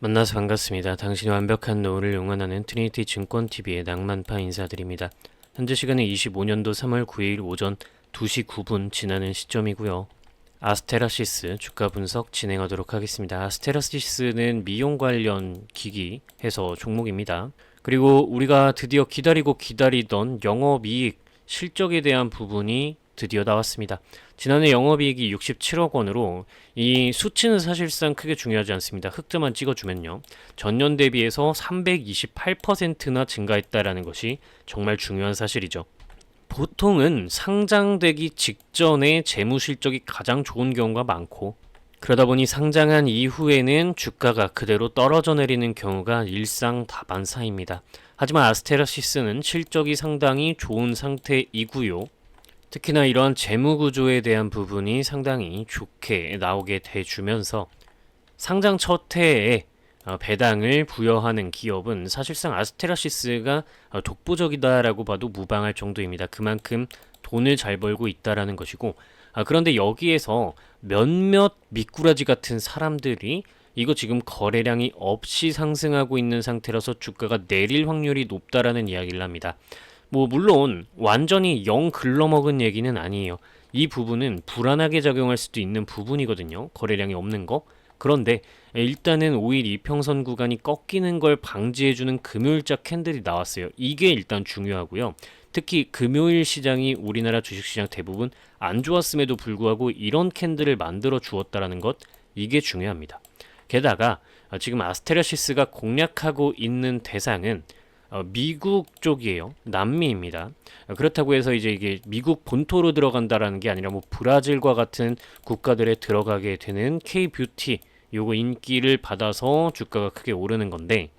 만나서 반갑습니다. 당신의 완벽한 노후를 응원하는 트리니티 증권TV의 낭만파 인사드립니다. 현재 시간은 25년도 3월 9일 오전 2시 9분 지나는 시점이고요. 아스테라시스 주가 분석 진행하도록 하겠습니다. 아스테라시스는 미용 관련 기기 해서 종목입니다. 그리고 우리가 드디어 기다리고 기다리던 영업이익 실적에 대한 부분이 드디어 나왔습니다. 지난해 영업이익이 67억 원으로 이 수치는 사실상 크게 중요하지 않습니다. 흑트만 찍어주면요. 전년 대비해서 328%나 증가했다라는 것이 정말 중요한 사실이죠. 보통은 상장되기 직전에 재무 실적이 가장 좋은 경우가 많고 그러다 보니 상장한 이후에는 주가가 그대로 떨어져 내리는 경우가 일상 다반사입니다. 하지만 아스테라시스는 실적이 상당히 좋은 상태이고요. 특히나 이러한 재무 구조에 대한 부분이 상당히 좋게 나오게 돼주면서 상장 첫 해에 어, 배당을 부여하는 기업은 사실상 아스테라시스가 어, 독보적이다라고 봐도 무방할 정도입니다. 그만큼 돈을 잘 벌고 있다라는 것이고 아, 그런데 여기에서 몇몇 미꾸라지 같은 사람들이 이거 지금 거래량이 없이 상승하고 있는 상태라서 주가가 내릴 확률이 높다라는 이야기를 합니다. 뭐 물론 완전히 영 글러먹은 얘기는 아니에요. 이 부분은 불안하게 작용할 수도 있는 부분이거든요. 거래량이 없는 거. 그런데 일단은 5일 이평선 구간이 꺾이는 걸 방지해주는 금요일자 캔들이 나왔어요. 이게 일단 중요하고요. 특히 금요일 시장이 우리나라 주식시장 대부분 안 좋았음에도 불구하고 이런 캔들을 만들어 주었다라는 것 이게 중요합니다. 게다가 지금 아스테라시스가 공략하고 있는 대상은 어, 미국 쪽이에요. 남미입니다. 어, 그렇다고 해서 이제 이게 미국 본토로 들어간다라는 게 아니라 뭐 브라질과 같은 국가들에 들어가게 되는 K-뷰티 요거 인기를 받아서 주가가 크게 오르는 건데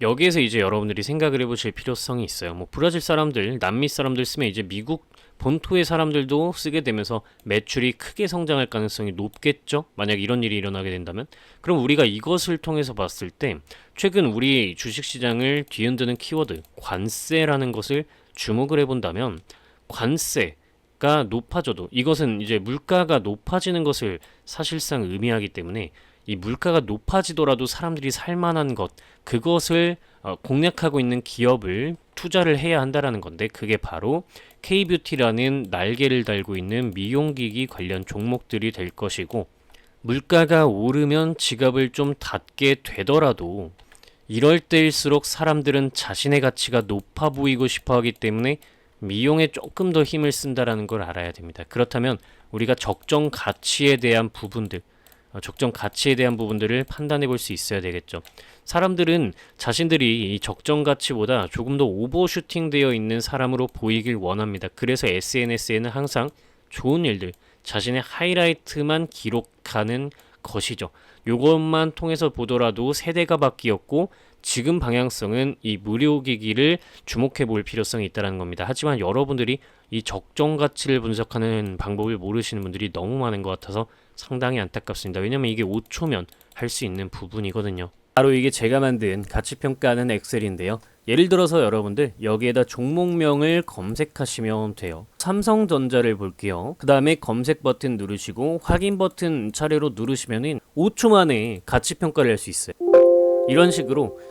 여기에서 이제 여러분들이 생각을 해보실 필요성이 있어요. 뭐 브라질 사람들, 남미 사람들 쓰면 이제 미국 본토의 사람들도 쓰게 되면서 매출이 크게 성장할 가능성이 높겠죠. 만약 이런 일이 일어나게 된다면, 그럼 우리가 이것을 통해서 봤을 때 최근 우리 주식시장을 뒤흔드는 키워드 관세라는 것을 주목을 해본다면 관세 가 높아져도 이것은 이제 물가가 높아지는 것을 사실상 의미하기 때문에 이 물가가 높아지더라도 사람들이 살만한 것 그것을 어, 공략하고 있는 기업을 투자를 해야 한다라는 건데 그게 바로 K뷰티라는 날개를 달고 있는 미용기기 관련 종목들이 될 것이고 물가가 오르면 지갑을 좀 닫게 되더라도 이럴 때일수록 사람들은 자신의 가치가 높아 보이고 싶어 하기 때문에 미용에 조금 더 힘을 쓴다라는 걸 알아야 됩니다. 그렇다면 우리가 적정 가치에 대한 부분들 어, 적정 가치에 대한 부분들을 판단해 볼 수 있어야 되겠죠. 사람들은 자신들이 이 적정 가치보다 조금 더 오버슈팅 되어 있는 사람으로 보이길 원합니다. 그래서 SNS에는 항상 좋은 일들, 자신의 하이라이트만 기록하는 것이죠. 요것만 통해서 보더라도 세대가 바뀌었고 지금 방향성은 이 무료 기기를 주목해 볼 필요성이 있다는 겁니다. 하지만 여러분들이 이 적정 가치를 분석하는 방법을 모르시는 분들이 너무 많은 것 같아서 상당히 안타깝습니다. 왜냐면 이게 5초면 할 수 있는 부분이거든요. 바로 이게 제가 만든 가치 평가하는 엑셀인데요. 예를 들어서 여러분들 여기에다 종목명을 검색하시면 돼요. 삼성전자를 볼게요. 그 다음에 검색 버튼 누르시고 확인 버튼 차례로 누르시면 5초 만에 가치 평가를 할 수 있어요. 이런 식으로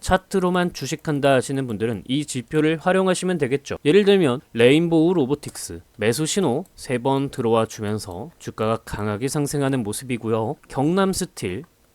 차트로만 주식한다 하시는 분들은 이 지표를 활용하시면 되겠죠. 예를 들면 레인보우 로보틱스 매수 신호 3번 들어와 주면서 주가가 강하게 상승하는 모습이고요. 경남 스틸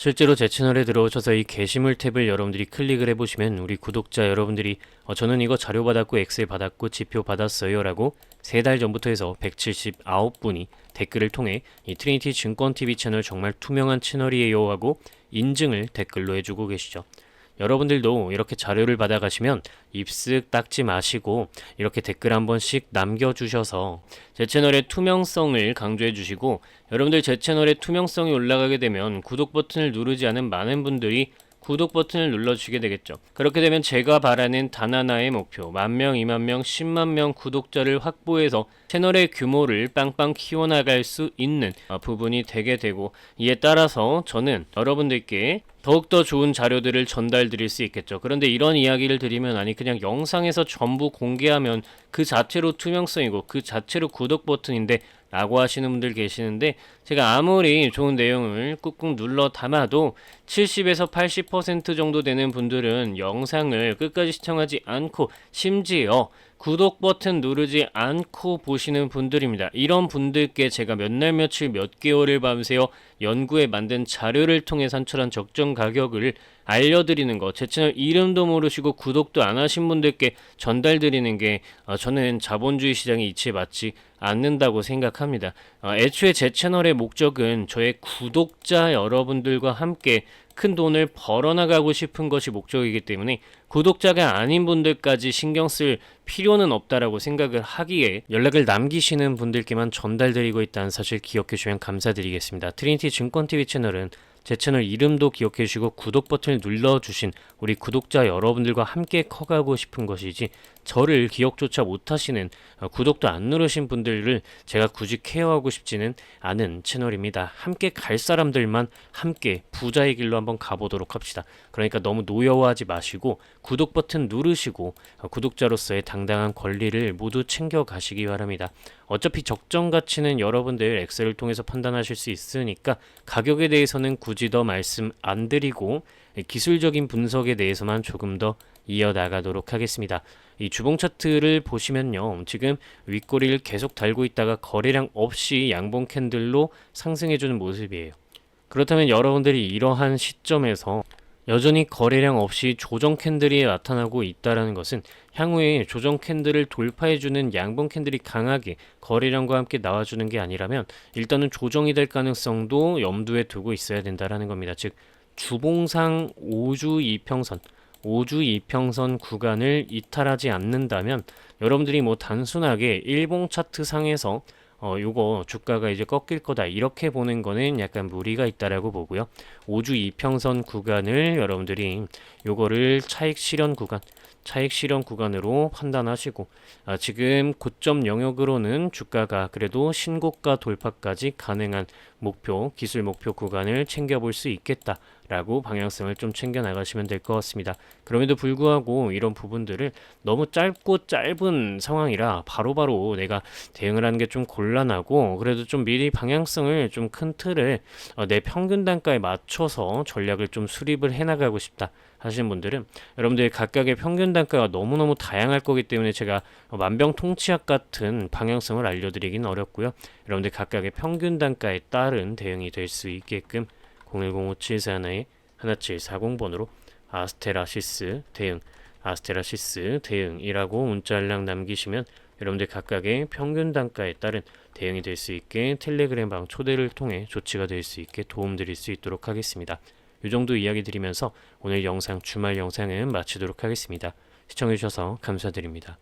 실제로 제 채널에 들어오셔서 이 게시물 탭을 여러분들이 클릭을 해보시면 우리 구독자 여러분들이 어, 저는 이거 자료 받았고 엑셀 받았고 지표 받았어요 라고 세 달 전부터 해서 179분이 댓글을 통해 이 트리니티 증권TV 채널 정말 투명한 채널이에요 하고 인증을 댓글로 해주고 계시죠. 여러분들도 이렇게 자료를 받아가시면 입쓱 닦지 마시고 이렇게 댓글 한 번씩 남겨주셔서 제 채널의 투명성을 강조해 주시고 여러분들 제 채널의 투명성이 올라가게 되면 구독 버튼을 누르지 않은 많은 분들이 구독 버튼을 눌러주시게 되겠죠. 그렇게 되면 제가 바라는 단 하나의 목표, 만 명, 이만 명, 십만 명 구독자를 확보해서 채널의 규모를 빵빵 키워나갈 수 있는 어, 부분이 되게 되고 이에 따라서 저는 여러분들께 더욱더 좋은 자료들을 전달 드릴 수 있겠죠. 그런데 이런 이야기를 드리면 아니 그냥 영상에서 전부 공개하면 그 자체로 투명성이고 그 자체로 구독 버튼인데 라고 하시는 분들 계시는데 제가 아무리 좋은 내용을 꾹꾹 눌러 담아도 70에서 80% 정도 되는 분들은 영상을 끝까지 시청하지 않고 심지어 구독 버튼 누르지 않고 보시는 분들입니다. 이런 분들께 제가 몇 날 며칠 몇 개월을 밤새어 연구해 만든 자료를 통해 산출한 적정 가격을 알려드리는 거, 제 채널 이름도 모르시고 구독도 안 하신 분들께 전달드리는 게 어, 저는 자본주의 시장의 이치에 맞지 않는다고 생각합니다. 어, 애초에 제 채널의 목적은 저의 구독자 여러분들과 함께 큰 돈을 벌어나가고 싶은 것이 목적이기 때문에 구독자가 아닌 분들까지 신경 쓸 필요는 없다라고 생각을 하기에 연락을 남기시는 분들께만 전달드리고 있다는 사실 기억해 주시면 감사드리겠습니다. 트리니티 증권TV 채널은 제 채널 이름도 기억해 주시고 구독 버튼을 눌러 주신 우리 구독자 여러분들과 함께 커가고 싶은 것이지 저를 기억조차 못하시는 어, 구독도 안 누르신 분들을 제가 굳이 케어하고 싶지는 않은 채널입니다. 함께 갈 사람들만 함께 부자의 길로 한번 가보도록 합시다. 그러니까 너무 노여워하지 마시고 구독 버튼 누르시고 어, 구독자로서의 당당한 권리를 모두 챙겨 가시기 바랍니다. 어차피 적정 가치는 여러분들 엑셀을 통해서 판단하실 수 있으니까 가격에 대해서는 굳이 더 말씀 안 드리고 기술적인 분석에 대해서만 조금 더 이어나가도록 하겠습니다. 이 주봉 차트를 보시면요. 지금 윗꼬리를 계속 달고 있다가 거래량 없이 양봉 캔들로 상승해주는 모습이에요. 그렇다면 여러분들이 이러한 시점에서 여전히 거래량 없이 조정 캔들이 나타나고 있다는 것은 향후에 조정 캔들을 돌파해주는 양봉 캔들이 강하게 거래량과 함께 나와주는 게 아니라면 일단은 조정이 될 가능성도 염두에 두고 있어야 된다라는 겁니다. 즉 주봉상 5주 이평선 5주 이평선 구간을 이탈하지 않는다면 여러분들이 뭐 단순하게 일봉 차트 상에서 어 요거 주가가 이제 꺾일 거다 이렇게 보는 거는 약간 무리가 있다라고 보고요. 5주 이평선 구간을 여러분들이 요거를 차익 실현 구간 차익 실현 구간으로 판단하시고 아, 지금 고점 영역으로는 주가가 그래도 신고가 돌파까지 가능한 목표 기술 목표 구간을 챙겨볼 수 있겠다라고 방향성을 좀 챙겨 나가시면 될 것 같습니다. 그럼에도 불구하고 이런 부분들을 너무 짧고 짧은 상황이라 바로바로 내가 대응을 하는 게 좀 곤란하고 그래도 좀 미리 방향성을 좀 큰 틀을 어, 내 평균 단가에 맞춰서 전략을 좀 수립을 해 나가고 싶다. 하시는 분들은 여러분들이 각각의 평균 단가가 너무너무 다양할 거기 때문에 제가 만병통치약 같은 방향성을 알려드리기는 어렵고요. 여러분들 각각의 평균 단가에 따른 대응이 될 수 있게끔 010574의 1740번으로 아스테라시스 대응, 아스테라시스 대응이라고 문자를 남기시면 여러분들 각각의 평균 단가에 따른 대응이 될 수 있게 텔레그램 방 초대를 통해 조치가 될 수 있게 도움드릴 수 있도록 하겠습니다. 이 정도 이야기 드리면서 오늘 영상 주말 영상은 마치도록 하겠습니다. 시청해주셔서 감사드립니다.